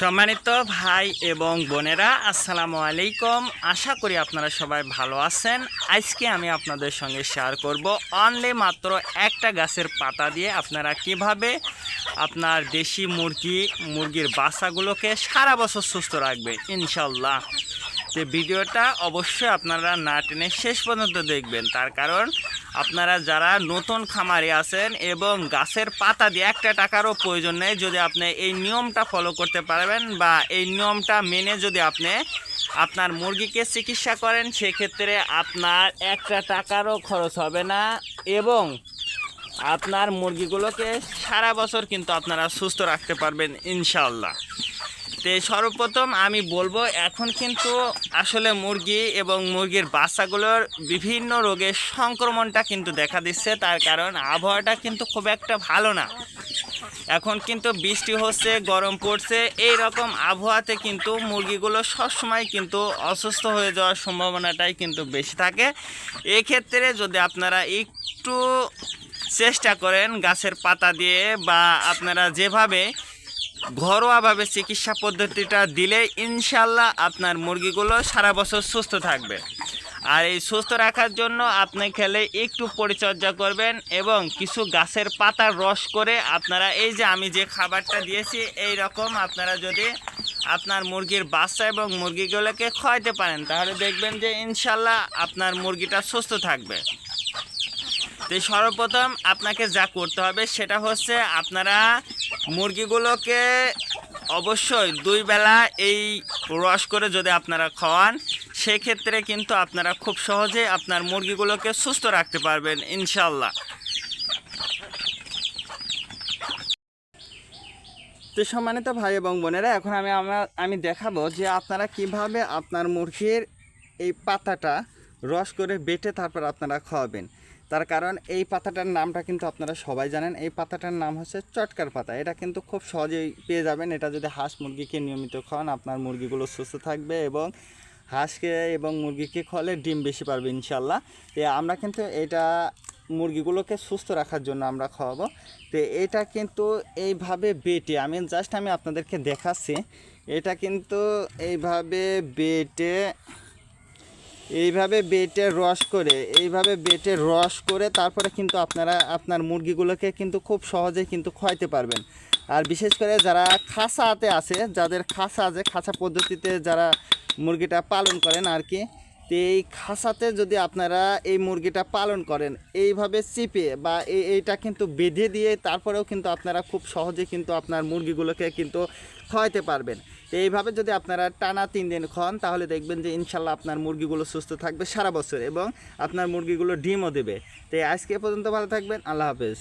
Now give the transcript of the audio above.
সম্মানিত ভাই এবং বোনেরা, আসসালামু আলাইকুম। আশা করি আপনারা সবাই ভালো আছেন। আজকে আমি আপনাদের সঙ্গে শেয়ার করব অনলি মাত্র একটা গাছের পাতা দিয়ে আপনারা কীভাবে আপনার দেশি মুরগি, মুরগির বাসাগুলোকে সারা বছর সুস্থ রাখবে ইনশাল্লাহ যে ভিডিওটা অবশ্যই আপনারা না টেনে শেষ পর্যন্ত দেখবেন। তার কারণ আপনারা যারা নতুন খামারে আছেন এবং গাছের পাতা দিয়ে একটা টাকারও প্রয়োজন নেই, যদি আপনি এই নিয়মটা ফলো করতে পারবেন বা এই নিয়মটা মেনে যদি আপনি আপনার মুরগিকে চিকিৎসা করেন, সেক্ষেত্রে আপনার একটা টাকারও খরচ হবে না এবং আপনার মুরগিগুলোকে সারা বছর কিন্তু আপনারা সুস্থ রাখতে পারবেন ইনশাল্লাহ তো সর্বপ্রথম আমি বলব, এখন কিন্তু আসলে মুরগি এবং মুরগির বাচ্চাগুলোর বিভিন্ন রোগের সংক্রমণটা কিন্তু দেখা দিচ্ছে। তার কারণ আবহাওয়াটা কিন্তু খুব একটা ভালো না। এখন কিন্তু বৃষ্টি হচ্ছে, গরম পড়ছে এই রকম আবহাওয়াতে কিন্তু মুরগিগুলো সবসময় কিন্তু অসুস্থ হয়ে যাওয়ার সম্ভাবনাটাই কিন্তু বেশি থাকে। এক্ষেত্রে যদি আপনারা একটু চেষ্টা করেন গাছের পাতা দিয়ে বা আপনারা যেভাবে ঘরোয়াভাবে চিকিৎসা পদ্ধতিটা দিলে ইনশাল্লাহ আপনার মুরগিগুলো সারা বছর সুস্থ থাকবে। আর এই সুস্থ রাখার জন্য আপনি খেলে একটু পরিচর্যা করবেন এবং কিছু গাছের পাতার রস করে আপনারা এই যে আমি যে খাবারটা দিয়েছি, এই রকম আপনারা যদি আপনার মুরগির বাচ্চা এবং মুরগিগুলোকে খাওয়াইতে পারেন, তাহলে দেখবেন যে ইনশাল্লাহ আপনার মুরগিটা সুস্থ থাকবে। তো সর্বপ্রথম আপনাকে যা করতে হবে সেটা হচ্ছে আপনারা মুরগিগুলোকে অবশ্যই দুই বেলা এই রস করে যদি আপনারা খাওয়ান, সেক্ষেত্রে কিন্তু আপনারা খুব সহজে আপনার মুরগিগুলোকে সুস্থ রাখতে পারবেন ইনশাল্লাহ তো সম্মানিত ভাই এবং বোনেরা, এখন আমি আমার আমি দেখাবো যে আপনারা কীভাবে আপনার মুরগির এই পাতাটা রস করে বেটে তারপর আপনারা খাওয়াবেন। তার কারণ এই পাতাটার নামটা কিন্তু আপনারা সবাই জানেন। এই পাতাটার নাম হচ্ছে চটকার পাতা। এটা কিন্তু খুব সহজেই পেয়ে যাবেন। এটা যদি হাঁস মুরগিকে নিয়মিত খাওয়ান, আপনার মুরগিগুলো সুস্থ থাকবে এবং হাঁসকে এবং মুরগিকে খাওয়ালে ডিম বেশি পারবে ইনশাল্লাহ তো আমরা কিন্তু এটা মুরগিগুলোকে সুস্থ রাখার জন্য আমরা খাওয়াবো। তো এটা কিন্তু এইভাবে বেটে, আমি জাস্ট আমি আপনাদেরকে দেখাচ্ছি। এটা কিন্তু এইভাবে বেটে এইভাবে বেটে রস করে, এইভাবে বেটে রস করে তারপরে কিন্তু আপনারা আপনার মুরগিগুলোকে কিন্তু খুব সহজে কিন্তু খোয়াইতে পারবেন। আর বিশেষ করে যারা খাসাতে আছে, যাদের খাসা আছে, খাসা পদ্ধতিতে যারা মুরগিটা পালন করেন আর কি তো এই খাঁচাতে যদি আপনারা এই মুরগিটা পালন করেন, এইভাবে চিপে বা এই এইটা কিন্তু বেঁধে দিয়ে তারপরেও কিন্তু আপনারা খুব সহজে কিন্তু আপনার মুরগিগুলোকে কিন্তু খাওয়াইতে পারবেন। এইভাবে যদি আপনারা টানা তিন দিন খান তাহলে দেখবেন যে ইনশাল্লাহ আপনার মুরগিগুলো সুস্থ থাকবে সারা বছর এবং আপনার মুরগিগুলো ডিমও দেবে। তো আজকে পর্যন্ত ভালো থাকবেন, আল্লাহ হাফেজ।